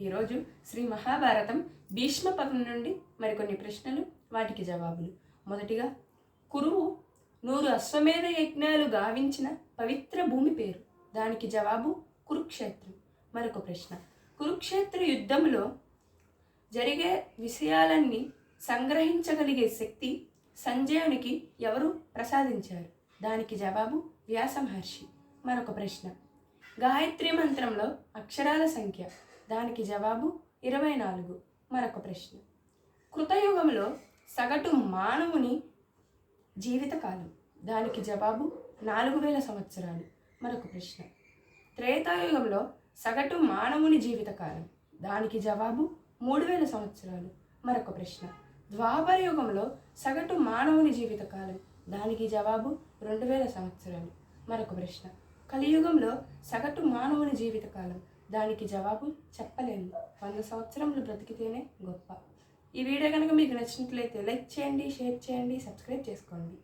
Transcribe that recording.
ఈరోజు శ్రీ మహాభారతం భీష్మ పదం నుండి మరికొన్ని ప్రశ్నలు వాటికి జవాబులు. మొదటిగా కురువు నూరు అశ్వమేధ యజ్ఞాలు గావించిన పవిత్ర భూమి పేరు. దానికి జవాబు కురుక్షేత్రం. మరొక ప్రశ్న. కురుక్షేత్ర యుద్ధంలో జరిగే విషయాలన్నీ సంగ్రహించగలిగే శక్తి సంజయునికి ఎవరు ప్రసాదించారు? దానికి జవాబు వ్యాస మహర్షి. మరొక ప్రశ్న. గాయత్రి మంత్రంలో అక్షరాల సంఖ్య దానికి జవాబు ఇరవై నాలుగు. మరొక ప్రశ్న. కృతయుగంలో సగటు మానవుని జీవితకాలం దానికి జవాబు నాలుగు వేల సంవత్సరాలు. మరొక ప్రశ్న. త్రేతాయుగంలో సగటు మానవుని జీవితకాలం దానికి జవాబు మూడు వేల సంవత్సరాలు. మరొక ప్రశ్న. ద్వాపర యుగంలో సగటు మానవుని జీవితకాలం దానికి జవాబు రెండు వేల సంవత్సరాలు. మరొక ప్రశ్న. కలియుగంలో సగటు మానవుని జీవితకాలం దానికి జవాబు చెప్పలేము వంద సంవత్సరములు బ్రతికితేనే గొప్ప. ఈ వీడియో కనుక మీకు నచ్చినట్లయితే లైక్ చేయండి షేర్ చేయండి సబ్స్క్రైబ్ చేసుకోండి.